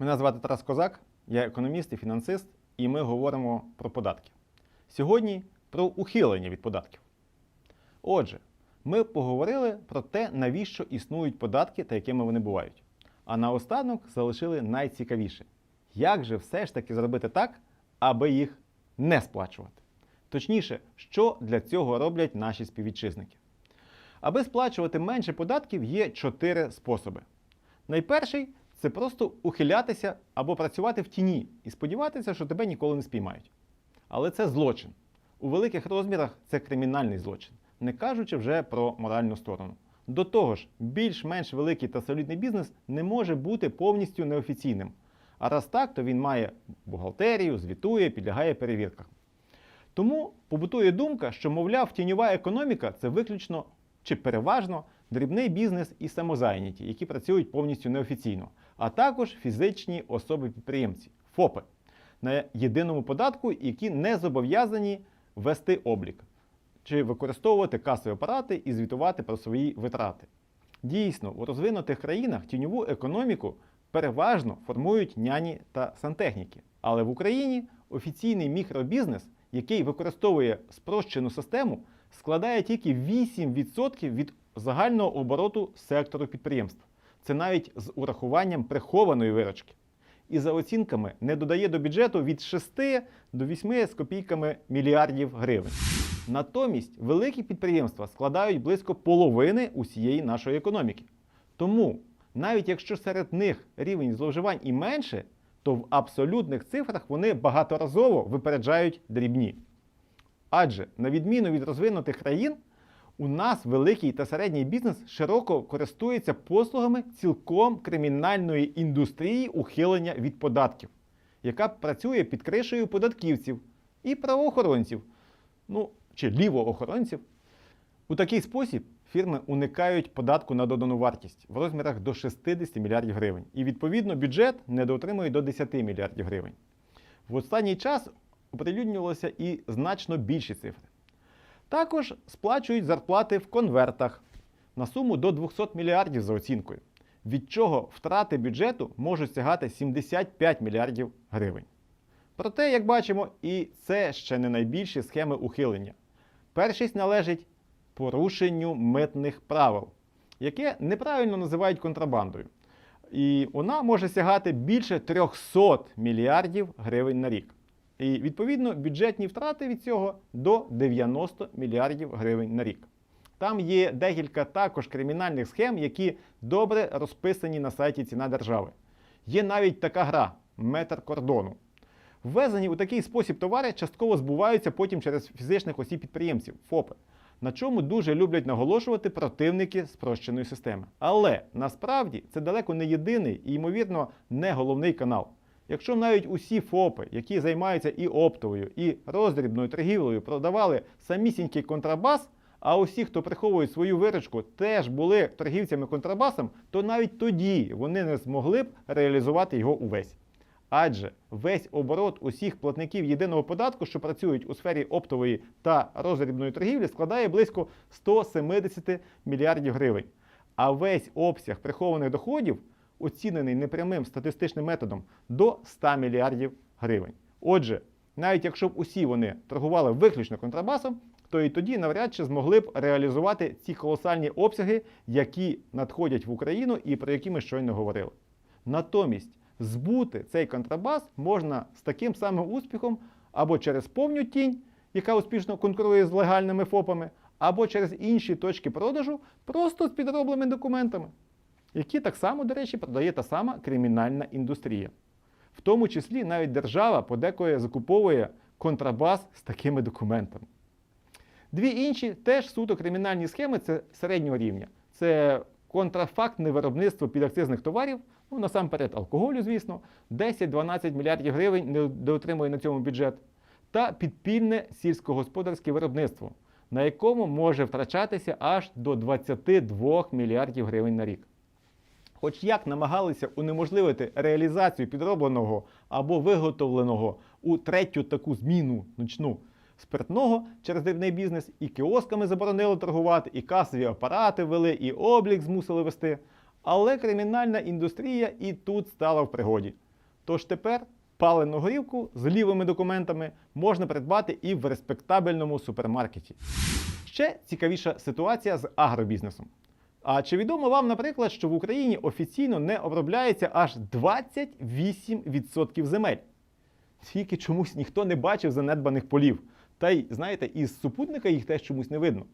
Мене звати Тарас Козак, я економіст і фінансист, і ми говоримо про податки. Сьогодні про ухилення від податків. Отже, ми поговорили про те, навіщо існують податки та якими вони бувають. А наостанок залишили найцікавіше: як же все ж таки зробити так, аби їх не сплачувати? Точніше, що для цього роблять наші співвітчизники. Аби сплачувати менше податків, є чотири способи. Найперший це просто ухилятися або працювати в тіні і сподіватися, що тебе ніколи не спіймають. Але це злочин. У великих розмірах це кримінальний злочин, не кажучи вже про моральну сторону. До того ж, більш-менш великий та солідний бізнес не може бути повністю неофіційним. А раз так, то він має бухгалтерію, звітує, підлягає перевіркам. Тому побутує думка, що, мовляв, тіньова економіка це виключно чи переважно дрібний бізнес і самозайняті, які працюють повністю неофіційно, а також фізичні особи-підприємці ФОПи на єдиному податку, які не зобов'язані вести облік чи використовувати касові апарати і звітувати про свої витрати. Дійсно, у розвинутих країнах тіньову економіку переважно формують няні та сантехніки. Але в Україні офіційний мікробізнес, який використовує спрощену систему, складає тільки 8% від загального обороту сектору підприємств. Це навіть з урахуванням прихованої виручки. І за оцінками не додає до бюджету від 6 до 8 з копійками мільярдів гривень. Натомість великі підприємства складають близько половини усієї нашої економіки. Тому, навіть якщо серед них рівень зловживань і менше, то в абсолютних цифрах вони багаторазово випереджають дрібні. Адже, на відміну від розвинутих країн, у нас великий та середній бізнес широко користується послугами цілком кримінальної індустрії ухилення від податків, яка працює під кришею податківців і правоохоронців, ну чи лівоохоронців. У такий спосіб фірми уникають податку на додану вартість в розмірах до 60 мільярдів гривень. І відповідно бюджет недоотримує до 10 мільярдів гривень. В останній час оприлюднювалися і значно більші цифри. Також сплачують зарплати в конвертах на суму до 200 мільярдів за оцінкою, від чого втрати бюджету можуть сягати 75 мільярдів гривень. Проте, як бачимо, і це ще не найбільші схеми ухилення. Першість належить порушенню митних правил, яке неправильно називають контрабандою. І вона може сягати більше 300 мільярдів гривень на рік. І відповідно бюджетні втрати від цього до 90 мільярдів гривень на рік. Там є декілька також кримінальних схем, які добре розписані на сайті Ціна держави. Є навіть така гра метр кордону. Ввезені у такий спосіб товари частково збуваються потім через фізичних осіб підприємців ФОПи, на чому дуже люблять наголошувати противники спрощеної системи. Але насправді це далеко не єдиний і, ймовірно, не головний канал. Якщо навіть усі ФОПи, які займаються і оптовою, і роздрібною торгівлею, продавали самісінький контрабас, а усі, хто приховують свою виручку, теж були торгівцями контрабасом, то навіть тоді вони не змогли б реалізувати його увесь. Адже весь оборот усіх платників єдиного податку, що працюють у сфері оптової та роздрібної торгівлі, складає близько 170 мільярдів гривень. А весь обсяг прихованих доходів оцінений непрямим статистичним методом до 100 мільярдів гривень. Отже, навіть якщо б усі вони торгували виключно контрабасом, то і тоді навряд чи змогли б реалізувати ці колосальні обсяги, які надходять в Україну і про які ми щойно говорили. Натомість збути цей контрабас можна з таким самим успіхом або через повню тінь, яка успішно конкурує з легальними ФОПами, або через інші точки продажу, просто з підробленими документами які так само, до речі, продає та сама кримінальна індустрія. В тому числі навіть держава подекоє закуповує контрабас з такими документами. Дві інші теж суто кримінальні схеми це середнього рівня. Це контрафактне виробництво підакцизних товарів, ну насамперед алкоголю, звісно, 10-12 мільярдів гривень не доотримує на цьому бюджет, та підпільне сільськогосподарське виробництво, на якому може втрачатися аж до 22 мільярдів гривень на рік. Хоч як намагалися унеможливити реалізацію підробленого або виготовленого у третю таку зміну ночну спиртного через дрібний бізнес, і кіосками заборонили торгувати, і касові апарати вели, і облік змусили вести. Але кримінальна індустрія і тут стала в пригоді. Тож тепер палену горівку з лівими документами можна придбати і в респектабельному супермаркеті. Ще цікавіша ситуація з агробізнесом. А чи відомо вам, наприклад, що в Україні офіційно не обробляється аж 28% земель? Тільки чомусь ніхто не бачив занедбаних полів. Та й, знаєте, із супутника їх теж чомусь не видно.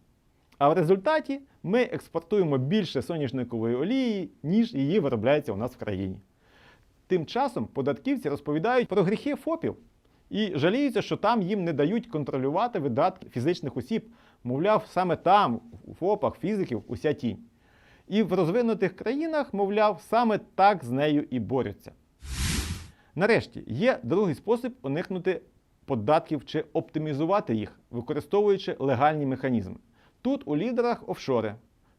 А в результаті ми експортуємо більше соняшникової олії, ніж її виробляється у нас в країні. Тим часом податківці розповідають про гріхи ФОПів і жаліються, що там їм не дають контролювати видатки фізичних осіб. Мовляв, саме там, у ФОПах, фізиків, уся тінь. І в розвинутих країнах, мовляв, саме так з нею і борються. Нарешті є другий спосіб уникнути податків чи оптимізувати їх, використовуючи легальні механізми. Тут у лідерах офшори.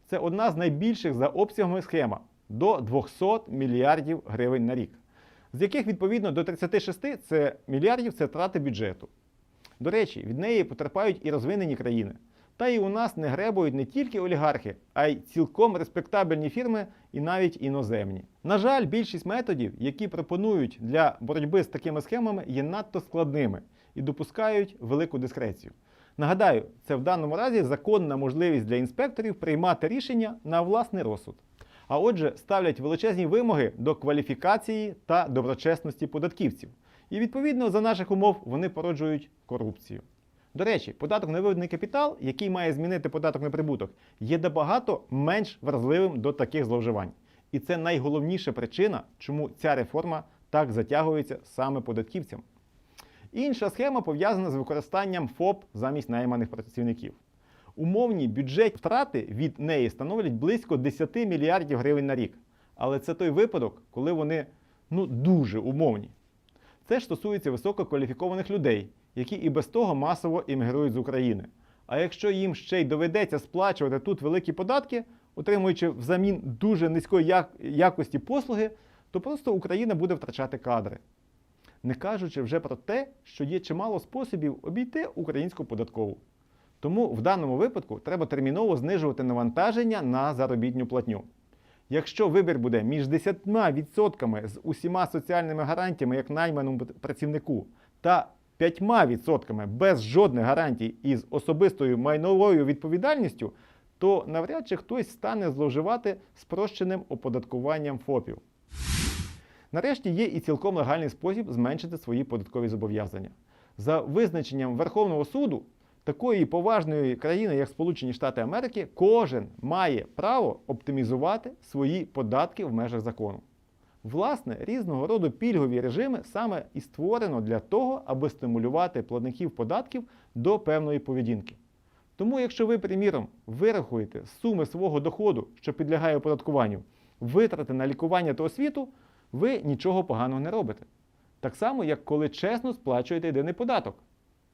Це одна з найбільших за обсягами схема до 200 мільярдів гривень на рік, з яких відповідно до 36 це мільярдів це втрати бюджету. До речі, від неї потерпають і розвинені країни. Та і у нас не гребують не тільки олігархи, а й цілком респектабельні фірми і навіть іноземні. На жаль, більшість методів, які пропонують для боротьби з такими схемами, є надто складними і допускають велику дискрецію. Нагадаю, це в даному разі законна можливість для інспекторів приймати рішення на власний розсуд. А отже, ставлять величезні вимоги до кваліфікації та доброчесності податківців. І відповідно за наших умов вони породжують корупцію. До речі, податок на виведений капітал, який має змінити податок на прибуток, є набагато менш вразливим до таких зловживань. І це найголовніша причина, чому ця реформа так затягується саме податківцям. Інша схема пов'язана з використанням ФОП замість найманих працівників. Умовні бюджетні втрати від неї становлять близько 10 мільярдів гривень на рік. Але це той випадок, коли вони ну, дуже умовні. Це ж стосується висококваліфікованих людей, які і без того масово іммігрують з України. А якщо їм ще й доведеться сплачувати тут великі податки, отримуючи взамін дуже низької якості послуги, то просто Україна буде втрачати кадри. Не кажучи вже про те, що є чимало способів обійти українську податкову. Тому в даному випадку треба терміново знижувати навантаження на заробітню платню. Якщо вибір буде між 10% з усіма соціальними гарантіями як найманому працівнику та 5% без жодних гарантій із особистою майновою відповідальністю, то навряд чи хтось стане зловживати спрощеним оподаткуванням ФОПів. Нарешті є і цілком легальний спосіб зменшити свої податкові зобов'язання. За визначенням Верховного суду, такої поважної країни, як Сполучені Штати Америки, кожен має право оптимізувати свої податки в межах закону. Власне, різного роду пільгові режими саме і створено для того, аби стимулювати платників податків до певної поведінки. Тому, якщо ви, приміром, вирахуєте з суми свого доходу, що підлягає оподаткуванню, витрати на лікування та освіту, ви нічого поганого не робите. Так само, як коли чесно сплачуєте єдиний податок.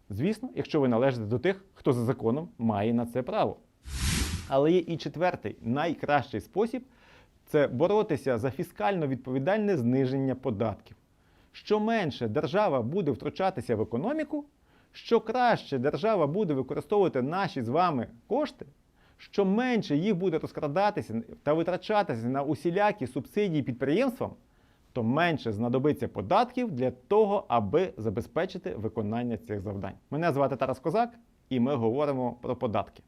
Звісно, якщо ви належите до тих, хто за законом має на це право. Але є і четвертий, найкращий спосіб це боротися за фіскально відповідальне зниження податків. Що менше держава буде втручатися в економіку, що краще держава буде використовувати наші з вами кошти, що менше їх буде розкрадатися та витрачатися на усілякі субсидії підприємствам, то менше знадобиться податків для того, аби забезпечити виконання цих завдань. Мене звати Тарас Козак, і ми говоримо про податки.